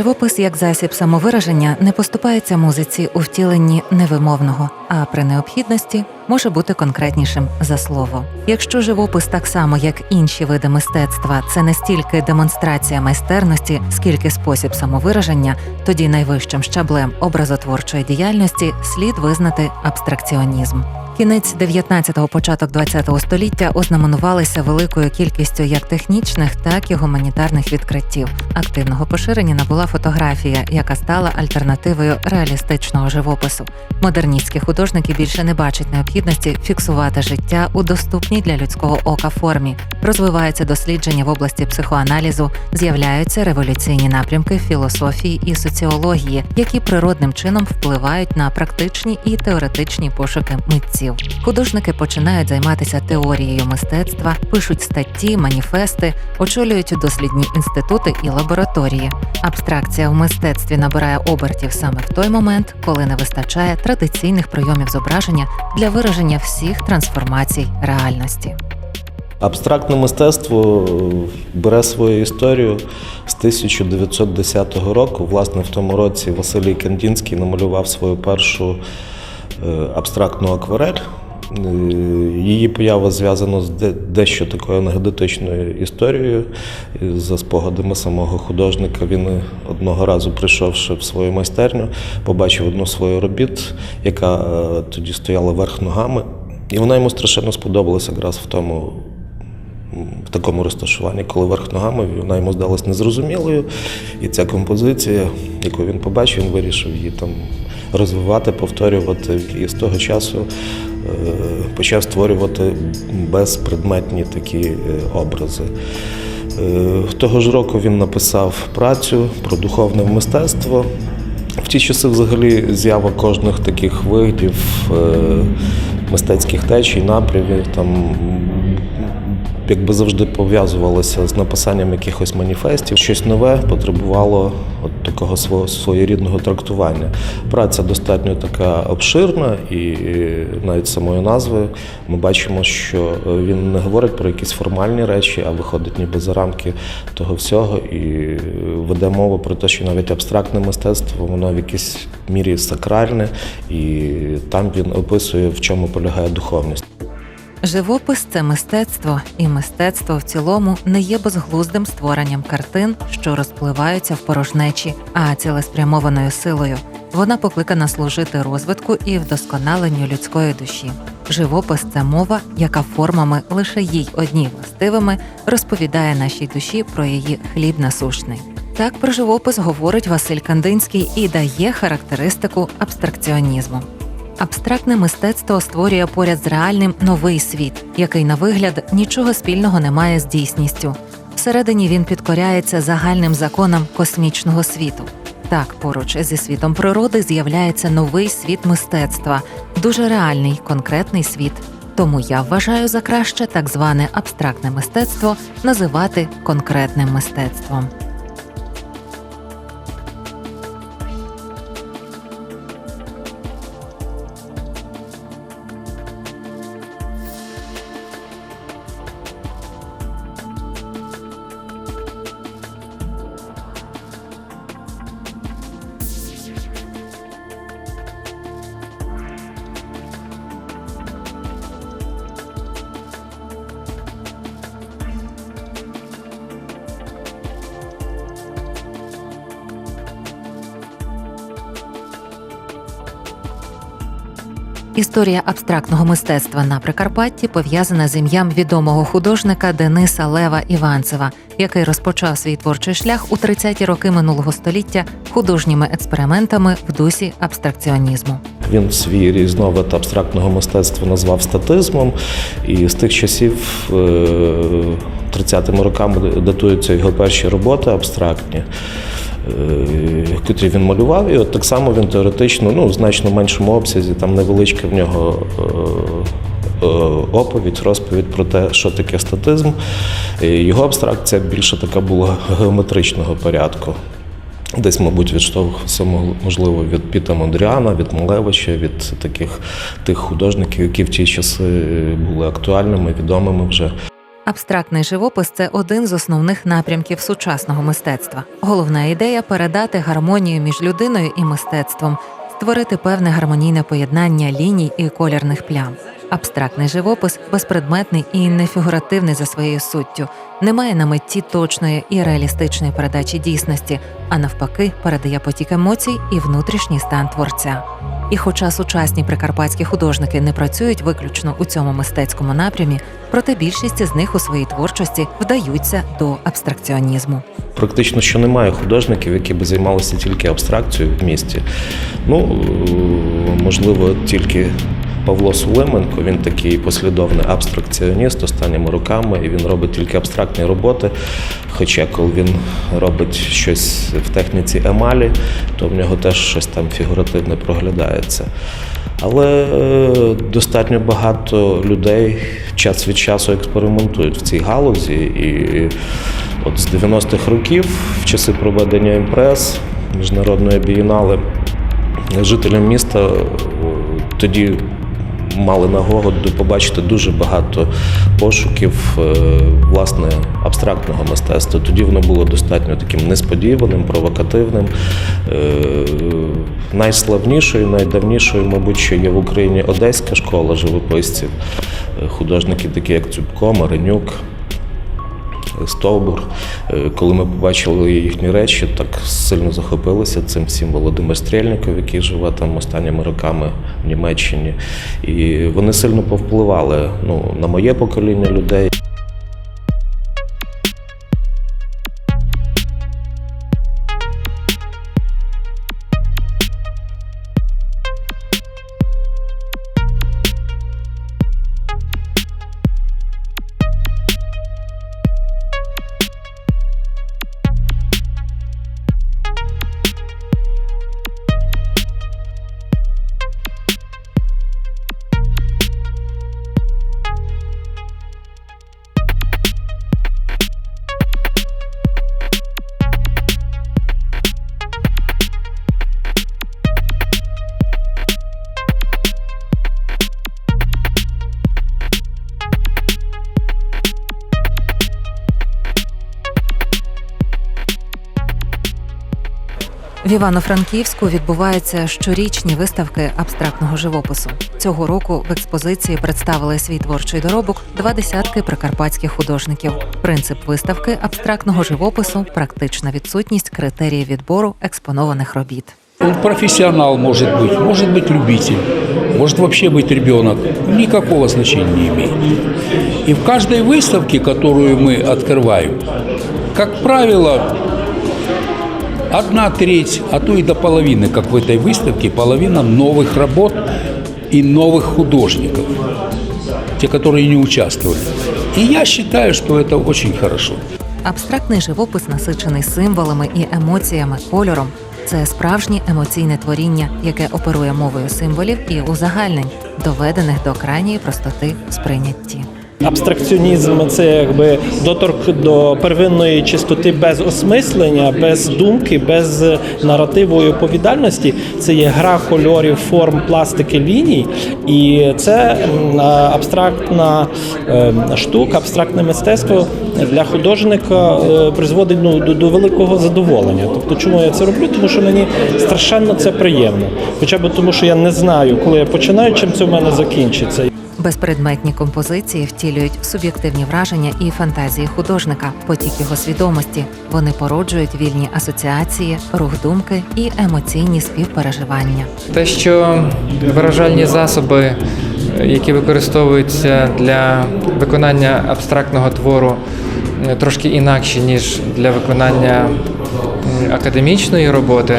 Живопис як засіб самовираження не поступається музиці у втіленні невимовного, а при необхідності може бути конкретнішим за слово. Якщо живопис так само, як інші види мистецтва, це не стільки демонстрація майстерності, скільки спосіб самовираження, тоді найвищим щаблем образотворчої діяльності слід визнати абстракціонізм. Кінець 19-го, початок 20-го століття ознаменувалися великою кількістю як технічних, так і гуманітарних відкриттів. Активного поширення набула фотографія, яка стала альтернативою реалістичного живопису. Модерністські художники більше не бачать необхідності фіксувати життя у доступній для людського ока формі. Розвиваються дослідження в області психоаналізу, з'являються революційні напрямки філософії і соціології, які природним чином впливають на практичні і теоретичні пошуки митців. Художники починають займатися теорією мистецтва, пишуть статті, маніфести, очолюють дослідні інститути і лабораторії. Абстракція в мистецтві набирає обертів саме в той момент, коли не вистачає традиційних прийомів зображення для вираження всіх трансформацій реальності. Абстрактне мистецтво бере свою історію з 1910 року. Власне, в тому році Василій Кандінський намалював свою першу е, абстрактну акварель. Е, Її поява зв'язана з дещо такою анекдотичною історією. За спогадами самого художника, він одного разу прийшовши в свою майстерню, побачив одну свою робіт, яка е, тоді стояла верх ногами. І вона йому страшенно сподобалася якраз в тому в такому розташуванні, коли верх ногами вона йому здалась незрозумілою. І ця композиція, яку він побачив, він вирішив її там розвивати, повторювати. І з того часу е, почав створювати безпредметні такі е, образи. Е, Того ж року він написав працю про духовне мистецтво. В ті часи взагалі з'ява кожних таких видів мистецьких течій, напрямів, там якби завжди пов'язувалося з написанням якихось маніфестів. Щось нове потребувало от такого свого своєрідного трактування. Праця достатньо така обширна, і навіть самою назвою ми бачимо, що він не говорить про якісь формальні речі, а виходить ніби за рамки того всього і веде мову про те, що навіть абстрактне мистецтво воно в якійсь мірі сакральне, і там він описує, в чому полягає духовність. Живопис це мистецтво, і мистецтво в цілому не є безглуздим створенням картин, що розпливаються в порожнечі, а цілеспрямованою силою. Вона покликана служити розвитку і вдосконаленню людської душі. Живопис це мова, яка формами лише їй одній властивими розповідає нашій душі про її хліб насущний. Так про живопис говорить Василь Кандинський і дає характеристику абстракціонізму. Абстрактне мистецтво створює поряд з реальним новий світ, який на вигляд нічого спільного не має з дійсністю. Всередині він підкоряється загальним законам космічного світу. Так, поруч зі світом природи з'являється новий світ мистецтва, дуже реальний, конкретний світ. Тому я вважаю за краще так зване абстрактне мистецтво називати конкретним мистецтвом. Історія абстрактного мистецтва на Прикарпатті пов'язана з ім'ям відомого художника Дениса Лева Іванцева, який розпочав свій творчий шлях у 30-ті роки минулого століття художніми експериментами в дусі абстракціонізму. Він свій різновид абстрактного мистецтва назвав статизмом, і з тих часів, е, 30-ми роками, датуються його перші роботи абстрактні. Е, Котрі він малював, і от так само він теоретично, ну, в значно меншому обсязі, там невеличка в нього е, е, оповідь, розповідь про те, що таке статизм. Його абстракція більше така була геометричного порядку. Десь, мабуть, відштовхувався можливо від Піта Мондріана, від Малевича, від таких тих художників, які в ті часи були актуальними, відомими вже. Абстрактний живопис це один з основних напрямків сучасного мистецтва. Головна ідея передати гармонію між людиною і мистецтвом, створити певне гармонійне поєднання ліній і колірних плям. Абстрактний живопис безпредметний і нефігуративний за своєю суттю, не має на меті точної і реалістичної передачі дійсності, а навпаки, передає потік емоцій і внутрішній стан творця. І хоча сучасні прикарпатські художники не працюють виключно у цьому мистецькому напрямі, проте більшість з них у своїй творчості вдаються до абстракціонізму. Практично що немає художників, які би займалися тільки абстракцією в місті. Ну, е, можливо, тільки Павло Сулименко, він такий послідовний абстракціоніст останніми роками, і він робить тільки абстрактні роботи. Хоча коли він робить щось в техніці емалі, то в нього теж щось там фігуративне проглядається. Але е, достатньо багато людей час від часу експериментують в цій галузі. І от з 90-х років, в часи проведення імпрес, міжнародної бієнали, жителям міста тоді мали нагоду побачити дуже багато пошуків е, власне абстрактного мистецтва. Тоді воно було достатньо таким несподіваним, провокативним. Е, Найславнішою, найдавнішою, мабуть, що є в Україні Одеська школа живописців, Е, художники, такі як Цюбко, Маренюк. Стовбур. Е, Коли ми побачили їхні речі, так сильно захопилися цим всім Володимир Стрельников, який живе там останніми роками в Німеччині. І вони сильно повпливали ну, на моє покоління людей. В Івано-Франківську відбуваються щорічні виставки абстрактного живопису. Цього року в експозиції представили свій творчий доробок два десятки прикарпатських художників. Принцип виставки абстрактного живопису практична відсутність критеріїв відбору експонованих робіт. Он профессионал может быть, может быть любитель, может вообще быть ребенок. Никакого значения не имеет. И в каждой выставке, которую мы открываем, как правило, одна треть, а то и до половины, как в этой выставке, половина новых работ и новых художников, те, которые не участвовали. И я считаю, что это очень хорошо. Абстрактний живопис, насичений символами і емоціями, кольором. Це справжнє емоційне творіння, яке оперує мовою символів і узагальнень, доведених до крайньої простоти в сприйнятті. Абстракціонізм це якби доторк до первинної чистоти без осмислення, без думки, без наративу і оповідальності. Це є гра кольорів, форм, пластики, ліній, і це абстрактна е, штука, абстрактне мистецтво для художника е, призводить ну, до, до великого задоволення. Тобто, чому я це роблю? Тому що мені страшенно це приємно. Хоча б тому, що я не знаю, коли я починаю, чим це в мене закінчиться. Безпредметні композиції втілюють суб'єктивні враження і фантазії художника, потік його свідомості. Вони породжують вільні асоціації, рух думки і емоційні співпереживання. Те, що виражальні засоби, е, які використовуються для виконання абстрактного твору, е, трошки інакші, ніж для виконання академічної роботи,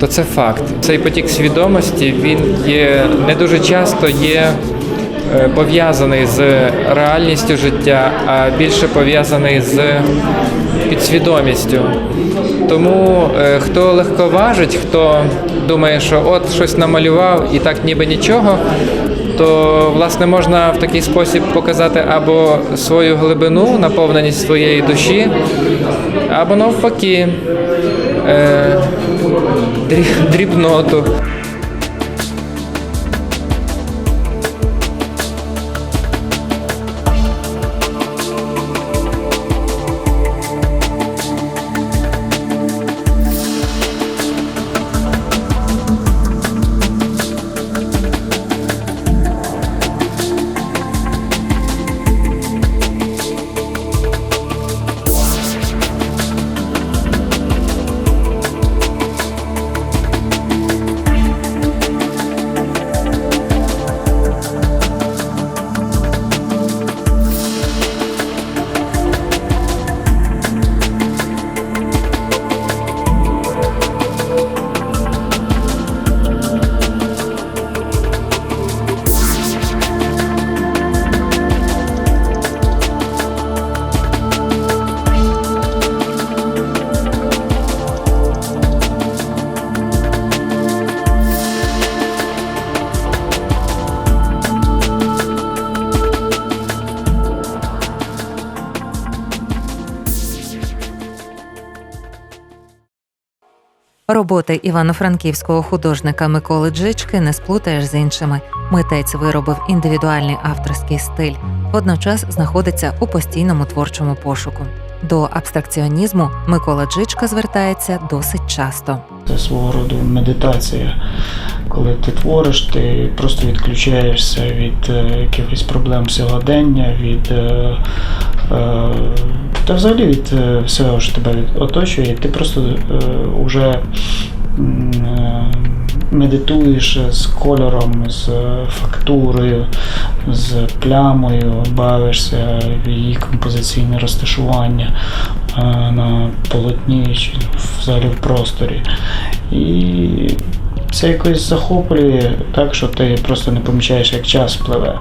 то це факт. Цей потік свідомості він є не дуже часто є пов'язаний з реальністю життя, а більше пов'язаний з підсвідомістю. Тому е, хто легковажить, хто думає, що от щось намалював і так ніби нічого, то власне можна в такий спосіб показати або свою глибину, наповненість своєї душі, або навпаки е, дрі- дрібноту. Роботи івано-франківського художника Миколи Джички не сплутаєш з іншими. Митець виробив індивідуальний авторський стиль, водночас знаходиться у постійному творчому пошуку. До абстракціонізму Микола Джичка звертається досить часто. Це свого роду медитація. Коли ти твориш, ти просто відключаєшся від е, якихось проблем сьогодення, від е, е, та взагалі від всього, що тебе оточує, ти просто вже медитуєш з кольором, з е, фактурою, з плямою, бавишся в її композиційне розташування е, на полотні чи взагалі в просторі. І це якось захоплює так, що ти просто не помічаєш, як час пливе.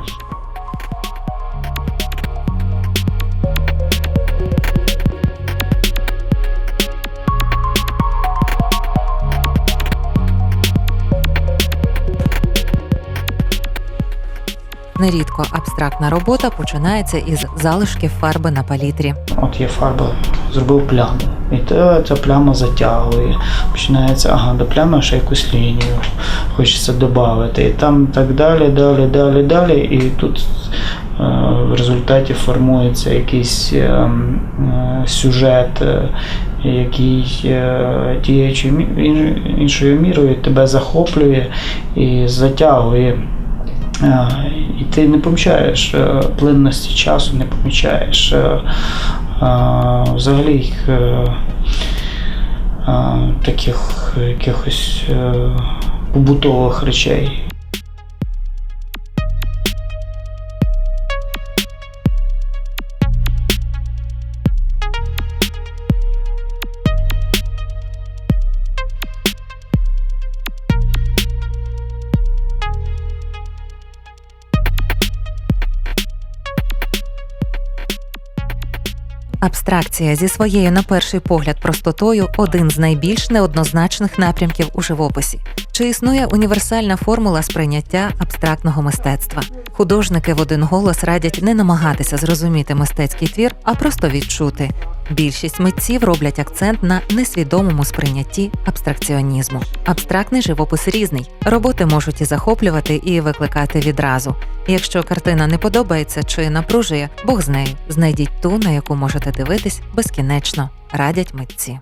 Нерідко абстрактна робота починається із залишків фарби на палітрі. От є фарба, зробив пляму. І ця пляма затягує. Починається, ага, до плями ще якусь лінію хочеться додати. І там так далі, далі, далі, далі. І тут е, в результаті формується якийсь е, е, сюжет, е, який е, діючи іншою мірою тебе захоплює і затягує. І ти не помічаєш е, плинності часу, не помічаєш е, е, взагалі таких якихось побутових речей. Абстракція зі своєю, на перший погляд, простотою один з найбільш неоднозначних напрямків у живописі. Чи існує універсальна формула сприйняття абстрактного мистецтва? Художники в один голос радять не намагатися зрозуміти мистецький твір, а просто відчути. Більшість митців роблять акцент на несвідомому сприйнятті абстракціонізму. Абстрактний живопис різний. Роботи можуть і захоплювати, і викликати відразу. Якщо картина не подобається чи напружує, Бог з нею. Знайдіть ту, на яку можете дивитись безкінечно, радять митці.